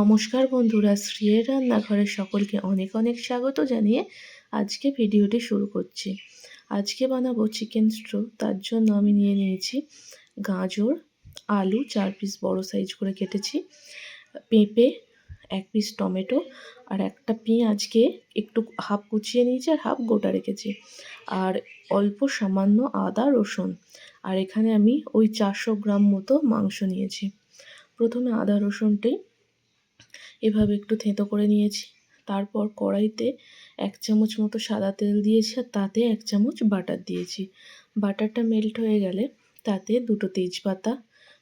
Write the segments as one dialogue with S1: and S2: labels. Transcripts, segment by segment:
S1: নমস্কার বন্ধুরা, শ্রিয়ের রান্নাঘরে সকলকে অনেক অনেক স্বাগত জানিয়ে আজকে ভিডিওটি শুরু করছি। আজকে বানাবো চিকেন স্ট্রো, তার জন্য আমি নিয়ে নিয়েছি গাজর, আলু, চার পিস বড় সাইজ করে কেটেছি, পেঁপে, এক পিস টমেটো আর একটা পেঁয়াজকে একটু হাফ কুচিয়ে নিয়েছি আর হাফ গোটা রেখেছি। আর অল্প সামান্য আদা, রসুন আর এখানে আমি ওই চারশো গ্রাম মতো মাংস নিয়েছি। প্রথমে আদা রসুনটাই এভাবে একটু থেঁতো করে নিয়েছি। তারপর কড়াইতে এক চামচ মতো সাদা তেল দিয়েছি আর তাতে এক চামচ বাটার দিয়েছি। বাটারটা মেল্ট হয়ে গেলে তাতে দুটো তেজপাতা,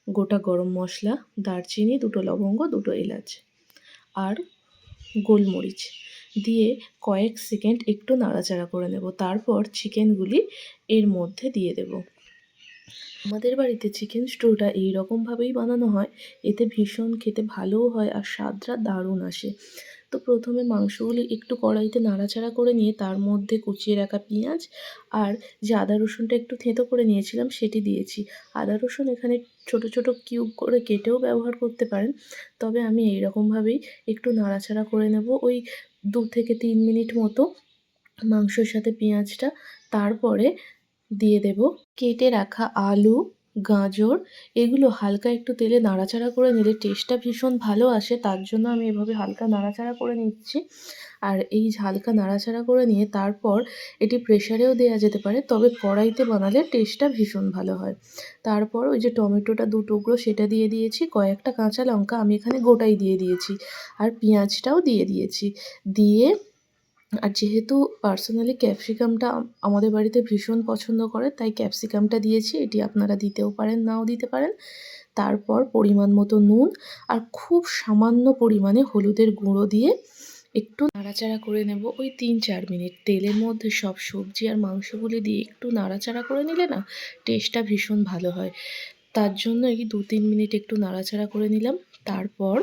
S1: গোটা গরম মশলা, দারচিনি, দুটো লবঙ্গ, দুটো এলাচ আর গোলমরিচ দিয়ে কয়েক সেকেন্ড একটু নাড়াচাড়া করে নেব। তারপর চিকেনগুলি এর মধ্যে দিয়ে দেব। আমাদের বাড়িতে চিকেন স্টুটা এই রকমভাবেই বানানো হয়। এতে ভীষণ খেতে ভালোও হয় আর স্বাদটা দারুণ আসে। তো প্রথমে মাংসগুলি একটু কড়াইতে নাড়াচাড়া করে নিয়ে তার মধ্যে কুচিয়ে রাখা পেঁয়াজ আর যে আদা রসুনটা একটু থেঁতো করে নিয়েছিলাম সেটি দিয়েছি। আদা রসুন এখানে ছোট ছোট কিউব করে কেটেও ব্যবহার করতে পারেন। তবে আমি এই রকমভাবেই একটু নাড়াচাড়া করে নেব ওই দু থেকে তিন মিনিট মতো মাংসর সাথে পেঁয়াজটা। তারপরে দিয়ে দেব। কেটে রাখা আলু, গাজর, এগুলো হালকা একটু তেলে নাড়াচাড়া করে নিলে টেস্টটা ভীষণ ভালো আসে, তার জন্য আমি এভাবে হালকা নাড়াচাড়া করে নিচ্ছি। আর এই হালকা নাড়াচাড়া করে নিয়ে তারপর এটি প্রেশারেও দেওয়া যেতে পারে, তবে কড়াইতে বানালে টেস্টটা ভীষণ ভালো হয়। তারপর ওই যে টমেটোটা দু টুকরো সেটা দিয়ে দিয়েছি, কয়েকটা কাঁচা লঙ্কা আমি এখানে গোটাই দিয়ে দিয়েছি, আর পেঁয়াজটাও দিয়ে দিয়েছি। দিয়ে আর যেহেতু পার্সোনালি ক্যাপসিকামটা আমাদের বাড়িতে ভীষণ পছন্দ করে, তাই ক্যাপসিকামটা দিয়েছি। এটি আপনারা দিতেও পারেন, নাও দিতে পারেন। তারপর পরিমাণ মতো নুন আর খুব সামান্য পরিমাণে হলুদের গুঁড়ো দিয়ে একটু নাড়াচাড়া করে নেব। ওই তিন চার মিনিট তেলের মধ্যে সব সবজি আর মাংসগুলি দিয়ে একটু নাড়াচাড়া করে নিলে না টেস্টটা ভীষণ ভালো হয়। তার জন্য এই দু তিন মিনিট একটু নাড়াচাড়া করে নিলাম। তারপর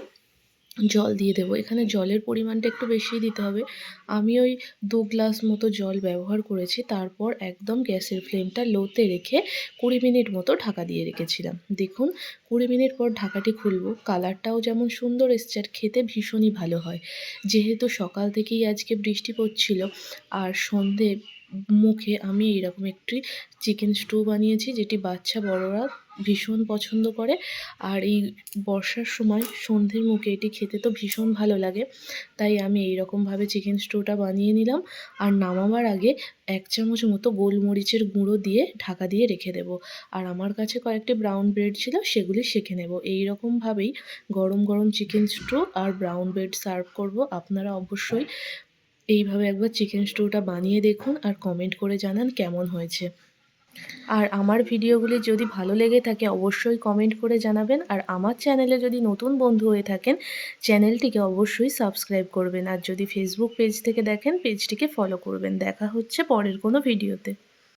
S1: জল দিয়ে দেবো। এখানে জলের পরিমাণটা একটু বেশিই দিতে হবে। আমি ওই দু গ্লাস মতো জল ব্যবহার করেছি, তারপর একদম গ্যাসের ফ্লেমটা লোতে রেখে কুড়ি মিনিট মতো ঢাকা দিয়ে রেখেছিলাম। দেখুন, কুড়ি মিনিট পর ঢাকাটি খুলবো, কালারটাও যেমন সুন্দর এসছে আর খেতে ভীষণই ভালো হয়। যেহেতু সকাল থেকেই আজকে বৃষ্টি পড়ছিল, আর সন্ধে মুখে আমি এরকম একটি চিকেন স্টু বানিয়েছি, যেটি বাচ্চা বড়রা ভীষণ পছন্দ করে। আর এই বর্ষার সময় সন্ধ্যের মুখে এটি খেতে তো ভীষণ ভালো লাগে। তাই আমি এই রকমভাবে চিকেন স্টুটা বানিয়ে নিলাম। আর নামাবার আগে এক চামচ মতো গোলমরিচের গুঁড়ো দিয়ে ঢাকা দিয়ে রেখে দেব। আর আমার কাছে কয়েকটি ব্রাউন ব্রেড ছিল, সেগুলি শেখে নেব। এই রকমভাবেই গরম গরম চিকেন স্টু আর ব্রাউন ব্রেড সার্ভ করব। আপনারা অবশ্যই এইভাবে একবার চিকেন স্টুটা বানিয়ে দেখুন আর কমেন্ট করে জানান কেমন হয়েছে। আর আমার ভিডিওগুলি যদি ভালো লেগে থাকে, অবশ্যই কমেন্ট করে জানাবেন। আর আমার চ্যানেলে যদি নতুন বন্ধু হয়ে থাকেন চ্যানেলটিকে অবশ্যই সাবস্ক্রাইব করবেন। আর যদি ফেসবুক পেজ থেকে দেখেন পেজটিকে ফলো করবেন। দেখা হচ্ছে পরের কোনো ভিডিওতে